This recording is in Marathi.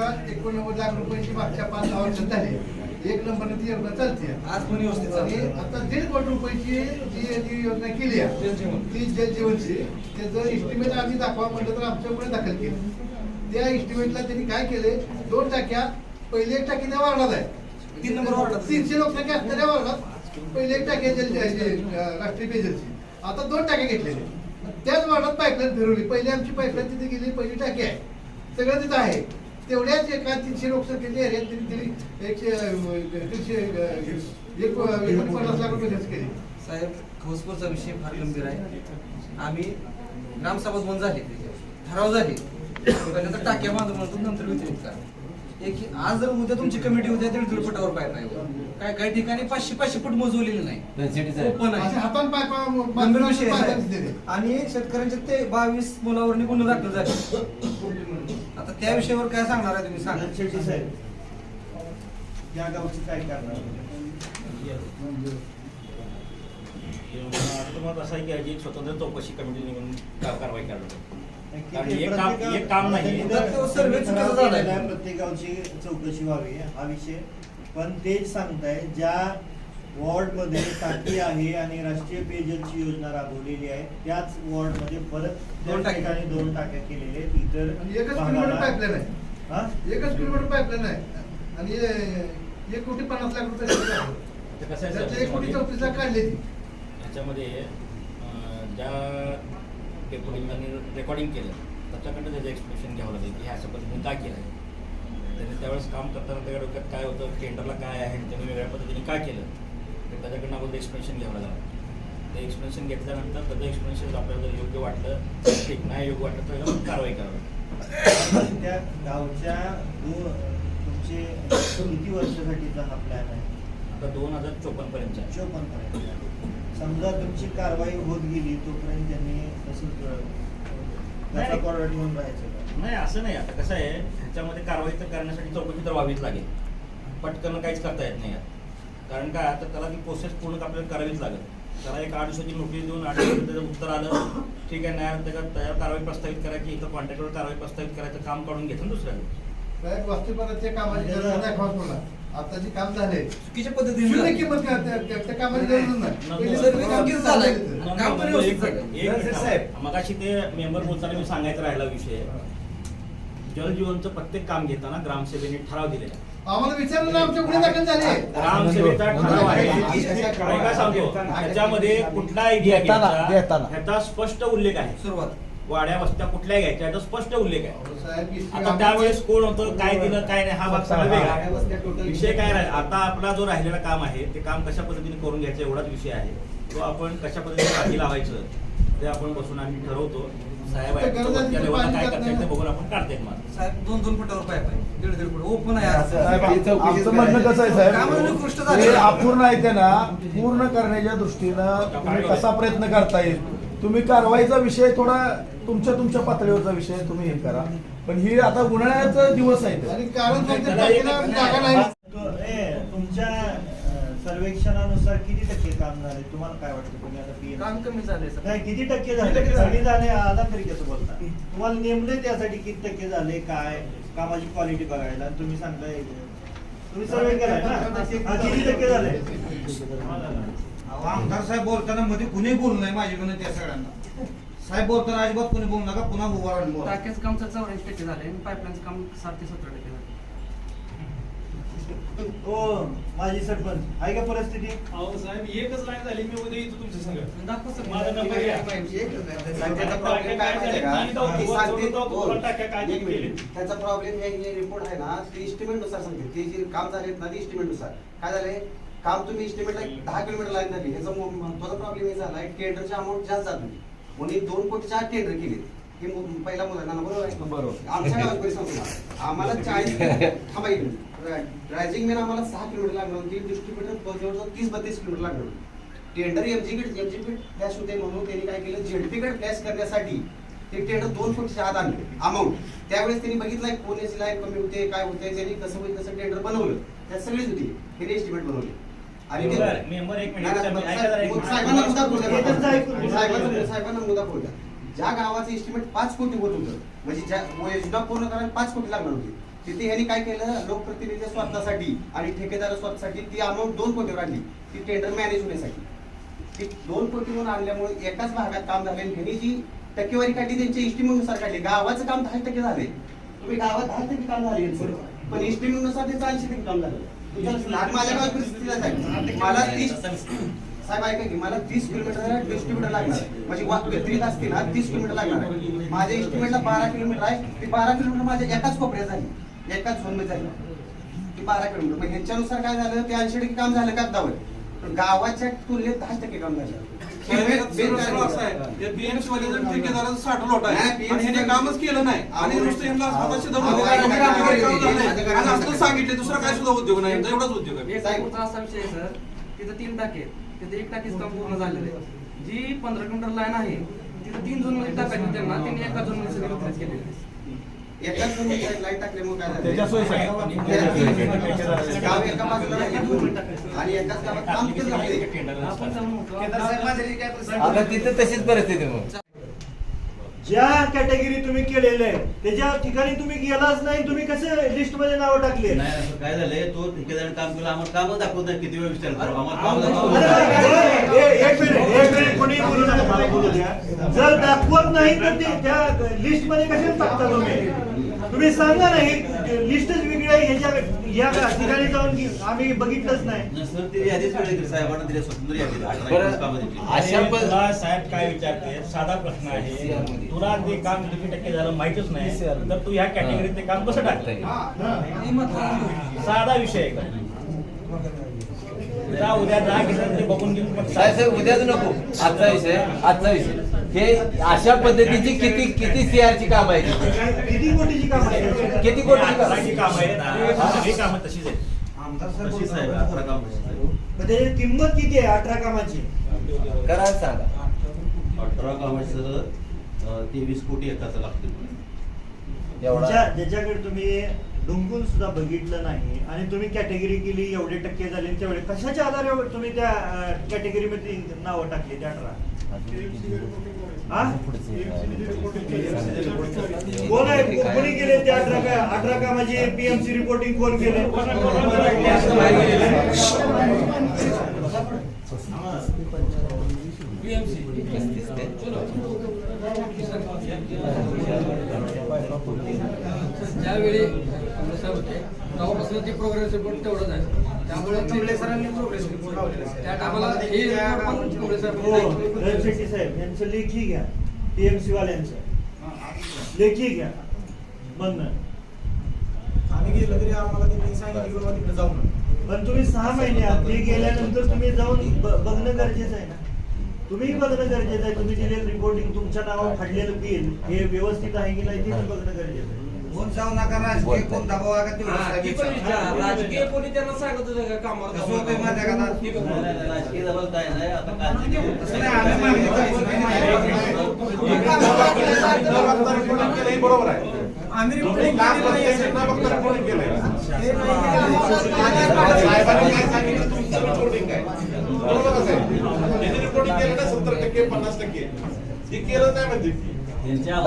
आता एकोणनव्वद लाख रुपयांची मागच्या पाच सहा वर्षात झाली. एक नंबरने ती योजना चालते. आज पण व्यवस्थित. आता दीड कोटी रुपयाची जी योजना केली आहे. ती जलजीवनची त्याचं इस्टिमेट आम्ही दाखवा म्हटलं तर आमच्यामुळे दाखल केलं. त्या इस्टिमेटला त्यांनी काय केले दोन टाक्या. पहिले एक टाकी त्या वार्डात आहे. तीन नंबर वार्डात. तीनशे लोकसंख्या असणाऱ्या वर्गात पहिले एक टाकी राष्ट्रीय पेजलची आता दोन टाक्या घेतलेले त्याच वार्डात पाईपलाईन फिरवली. पहिली आमची पाईपलाईन तिथे गेली पहिली टाकी आहे. सगळं तिथं आहे. तेवढ्याच एका तीनशे लोकसंख्येच्या एरियात त्यांनी त्यांनी एकशे एक अं, पन्नास लाख रुपये खर्च केले. साहेब घोसपूरचा विषय फार गंभीर आहे. आम्ही ग्रामसभा बंद झाली. ठराव झाली. पहिल्यांदा टाक्या बांधून म्हणतो नंतर वितरित करा. एक आज जर उद्या तुमची कमिटी उद्या दीड फुटावर पाईप आहे काय काही ठिकाणी पाचशे पाचशे फूट मोजवलेले नाही. ओपन आहे. पाय पाय पाय. आणि शेतकऱ्यांचे ते बावीस मुलावर निघून दाखल झाले. त्या विषयावर काय सांगणार आहे तुम्ही? सांगा. शेट्टी साहेब या गावची काय करणार? मत असं आहे की एक स्वतंत्र चौकशी कमिटी नेमून कारवाई करावी कारण किती- हे काम- नाही. चौकशी व्हावी हा विषय. पण तेच सांगताय ज्या वॉर्डमध्ये टाकी आहे आणि राष्ट्रीय पेयजलची योजना राबवलेली आहे. त्याच वॉर्डमध्ये परत त्या दोन. ठिकाणी दोन टाक्या केलेल्या आहेत. इतर आणि एकच किलोमीटर पाईपलाईन आहे. हा? एकच किलोमीटर पाईपलाईन आहे. आणि हे- एक कोटी पन्नास लाख रुपये एक कोटी चौतीस लाख काढले ती. ह्याच्यामध्ये अं, ज्या डेप्युटींनी रेकॉर्डिंग केलं त्याच्याकडनं त्याचं एक्सप्लेनेशन घ्यावं लागेल की ह्या अशा पद्धतीने का केलं आहे त्यांनी त्यावेळेस काम करताना त्याच्या डोक्यात काय होतं टेंडरला काय आहे त्यांनी वेगळ्या पद्धतीने काय केलं. तर त्याच्याकडनं आपण एक्सप्लेनेशन घ्यावं लागलं ते एक्सप्लेनेशन घेतल्यानंतर त्याचं एक्सप्लेनेशन आपल्याला जर योग्य वाटलं ठीक. नाही योग्य वाटलं तर त्याच्यावर कारवाई करावी. त्या गावच्या दो- तुमचे किती वर्षासाठीचा हा प्लॅन आहे? आता दोन हजार चोपन्नपर्यंतचा आहे. चोपन्न पर्यंत समजा तुमची कारवाई होत गेली तोपर्यंत त्यांनी तसंच त्याचा नाही. कॉर्डर ठेवून राहायचं का? नाही असं नाही. आता कसं आहे ह्याच्यामध्ये कारवाई तर करण्यासाठी चौकशी तर व्हावीच लागेल. पटकन काहीच करता येत नाही. यात कारण काय तर त्याला ती प्रोसेस पूर्ण आपल्याला करावीच लागेल. त्याला एक आठ दिवसाची नोटीस देऊन आठ दिवसात त्याचं उत्तर आलं. ठीक आहे नाही त्याच्यात त्याच्यावर कारवाई प्रस्तावित करायची इथं कॉन्ट्रॅक्टवर कारवाई प्रस्तावित करायचं काम काढून घेतं ना दुसऱ्या साहेब वास्तुपणाच्या कामाची गरज नाही खास मला आता जे काम झाले चुकीच्या पद्धतीने. किंमत त्या- कामाची गरज नाही. मगाशी ते मेंबर बोलताना मी सांगायचा राहिला विषय. जलजीवनचं प्रत्येक काम घेताना ग्रामसभेने ठराव दिलेला. आम्हाला विचारलं ना आमच्या गुन्हे दाखल झाले. सांगतो त्याच्यामध्ये कुठला आयडिया ह्याचा स्पष्ट उल्लेख आहे. सुरुवात. वाड्या वस्त्या कुठल्या घ्यायच्या याचा स्पष्ट उल्लेख आहे. आता त्यावेळेस कोण होतं काय दिलं काय नाही हा भाग सगळा. विषय काय राहील? आता आपला जो राहिलेला काम आहे ते काम कशा पद्धतीने करून घ्यायचं एवढाच विषय आहे. तो आपण कशा पद्धतीने बाकी लावायचं ते आपण बसून आम्ही ठरवतो. साहेब आहेत, गरज आहे त्या लेवलला काय करता येतं ना. बघून आपण काढता येत मला साहेब दोन दोन फुटावर पाईप आहे. दीड दीड फुट. ओपन आहे आज. साहेब, चौकशीच आमचं म्हणणं कसं आहे निकृष्ट झाली. हे अपूर्ण आहे ते ना पूर्ण करण्याच्या दृष्टीनं तुम्ही कसा प्रयत्न करता येईल तुम्ही कारवाईचा विषय थोडा तुमच्या तुमच्या पातळीवरचा विषय तुम्ही हे करा. पण ही आता उन्हाळ्याचा दिवस आहे. आणि ते. कारण टाकीला जागा नाही. तो- सर्वेक्षणानुसार किती टक्के काम झाले? तुम्हाला काय वाटतं? तुम्ही आता PM? काम कमी झाले सर. नाही किती टक्के किती झाले टक्के झाले? कमी झाले आधा तरी कसं बोलता. तुम्हाला नेमले त्यासाठी किती टक्के झाले काय? कामाची क्वालिटी बघायला. आणि तुम्ही सांगताय तुम्ही सर्वे केलाय ना? हा, किती टक्के झाले? अहो, आमदार साहेब बोलताना मध्ये कुणी बोलू नये माझ्याकडून त्या सगळ्यांना? साहेब बोलताना अजिबात कुणी बोलू नका पुन्हा उभा राहून बोला. टाक्याचं काम चौऱ्याऐंशी टक्के झाले आणि पाईपलाईनचं काम साठ ते सतरा टक्के झाले हो माझी सरपंच. आहे का परिस्थिती? अहो साहेब एकच लाईन झाली मी उद्या येतो तुमच्या संग दाखव सर माझा नंबर घ्या. त्याचा प्रॉब्लेम काय माहितीये का? टाक्या ती सांगते- काय झाल्या? बोल. टाक्या काय एक मिनिट. केली? त्याचा प्रॉब्लेम हे हे रिपोर्ट आहे ना ते इस्टिमेटनुसार सांगते. ते जे काम झाले ना ते इस्टिमेटनुसार. काय झालंय काम तुम्ही इस्टिमेटला दहा किलोमीटर लाईन झाली याचा मो- महत्त्वाचा प्रॉब्लेम हे झालाय टेंडरची अमाऊंट जास्त झाली. म्हणून हे दोन कोटीच्या आत टेंडर केले हे मु- पहिला मुलांना बरोबर आहे बरोबर. आमच्या गावात सांगतो ना. आम्हाला चाळीस थांबा. ड्रायझिंग मेन आम्हाला सहा किलोमीटर लागणार होती डिस्ट्रीब्युटर जवळजवळ तीस बत्तीस किलोमीटर लागणार होती टेंडर एमजीकडे एमजीपी फ्लॅश होते म्हणून त्यांनी काय केलं झेडपीकडे फ्लॅश करण्यासाठी ते टेंडर दोन फूटच्या आत आणले अमाऊंट त्यावेळेस त्यांनी बघितलं कोणाची लाईन कमी होते काय होते त्यांनी कसं होईल तसं टेंडर बनवलं त्यात सगळीच होती त्यांनी एस्टिमेट बनवले आणि. साहेबांना मुद्दा बोलू द्या. त्यांचं ऐकून घ्या. साहेबांना साहेबांना मुद्दा बोलू द्या. ज्या गावाचं एस्टिमेट पाच कोटी होत होतं म्हणजे ज्या योजना पूर्ण करायला पाच कोटी लागणार होती तिथे ह्यांनी काय केलं? लोकप्रतिनिधी स्वार्थासाठी आणि ठेकेदार स्वार्थासाठी ती अमाऊंट दोन कोटीवर आणली. ती टेंडर मॅनेज होण्यासाठी. ती दोन कोटी म्हणून आणल्यामुळे एकाच भागात काम झाले आणि ह्यांनी जी टक्केवारी काढली त्यांच्या इस्टिमेटनुसार काढली. गावाचं काम दहा टक्के झाले तुम्ही गावात दहा टक्के काम झाले पण इस्टिमेटनुसार ते ऐंशी टक्के काम झालं. माझ्या गावात परिस्थिती मला साहेब ऐका की मला तीस किलोमीटर डिस्ट्रीब्युटर लागणार वाट व्यतिरिक्त असते ना तीस किलोमीटर लागणार आहे. माझ्या इस्टिमेटला बारा किलोमीटर आहे. ती बारा किलोमीटर माझ्या एकाच कोपऱ्यात झाली एकाच झोनमध्ये झाली ती बारा किलोमीटर. मग ह्यांच्यानुसार काय झालं? ते ऐंशी टक्के काम झालं कागदावर. पण गावाच्या तुलनेत दहा टक्के काम झालं. साठ लोट आहे. कामच केलं नाही. आणि नुसतं सांगितलं दुसरा काय सुद्धा उद्योग नाही. यांचा एवढाच उद्योग आहे. तिथं तीन टाके आहेत. तिथे एक टाकीच काम पूर्ण झालेलं आहे. जी पंधरा किलोमीटर लाईन आहे तिथं तीन झोनमध्ये टाकायची त्यांना. त्यांनी एका झोनमध्ये सगळी वितरित केलेली आहे मध्ये लाईन टाकल्यामुळे काय झालं? त्याच्या सोयीसाठी. गाव एका बाजूला राहिली. आणि एकाच गावात काम केलं आपण तिथे तशीच परिस्थिती मग. ज्या कॅटेगरी तुम्ही केलेल्या आहे त्याच्या ठिकाणी तुम्ही गेलाच नाही तुम्ही कसे लिस्टमध्ये नाव टाकले? नाही असं काय झालंय? तो ठेकेदाराने काम केलं आम्हाला कामच दाखवत नाही किती वेळ विचार करू आम्हाला काम अरे, दाखवत अरे, ए- एक मिनिट एक मिनिट कोणी बोलू नका मला बोलू द्या. जर दाखवत नाही तर ते त्या लिस्टमध्ये कशाला टाकता तुम्ही? तुम्ही सांगा नाही लिस्टच या ठिकाणी जाऊन की आम्ही बघितलंच नाही. तुला साहेब काय विचारते? साधा प्रश्न आहे. तुला ते काम किती टक्के झालं माहितच नाही. तर तू ह्या कॅटेगरीत ते काम कसं टाकतंय साधा विषय आहे उद्या जा घेतलं ते बघून घेऊन साहेब उद्याच नको. आजचा विषय आजचा विषय. हे अशा पद्धतीची किती किती सीआरची काम आहे किती कोटीची काम आहे किती कोटी काम आहे तशीच आहे. किंमत किती आहे? अठरा कामाची. करा सांगा. अठरा कामाचं तेवीस कोटी एकाचं लागते एवढा? ज्या- ज्याच्याकडे तुम्ही डुंकून सुद्धा बघितलं नाही आणि तुम्ही कॅटेगरी केली एवढे टक्के झाले आणि तेवढे कशाच्या आधारे तुम्ही त्या कॅटेगरी मध्ये नावं टाकली त्या अठरा? कोण आहे कोणी केले ते अठरा का अठरा कामाची पीएमसी रिपोर्टिंग कोण केले ज्यावेळी होते तेव्हापासून ते प्रोग्रेस रिपोर्ट तेवढंच आहे. त्यामुळे कमले सरांनी प्रोग्रेस रिपोर्ट लावलेला आहे. त्या टायमाला हे report पण काँग्रेस हो रविशेट्टी साहेबांनी साहेब यांचं लेखी घ्या टीएमसी वाल्यांचं लेखी घ्या. म्हणणं आम्ही गेलो तरी आम्हाला त्यांनी सांगितलं तिकडे जाऊ. पण तुम्ही सहा महिने आहात. ते गेल्यानंतर तुम्ही जाऊन बघणं गरजेचं आहे ना. तुम्ही बघणं गरजेचं आहे. तुम्ही दिलेलं रिपोर्टिंग तुमच्या नावावर फाडलेलं बिल हे व्यवस्थित आहे की नाही ते पण बघणं गरजेचं आहे. कोण जाऊ नका राजकीय कोण दबाव का. राजकीय कोणी त्यांना सांगत होतं का कामावर कसं होतंय माहिती आहे का आता? नाही, नाही, राजकीय दबाव काय नाही आता काय नाही, नाही. बरोबर आहे. आम्ही. हे नाही. साहेबांनी काय सांगितलं तुमचं रिपोर्टिंग बरोबर केलं ना सत्तर टक्के पन्नास टक्के. जे केलं काय म्हणते त्यांच्या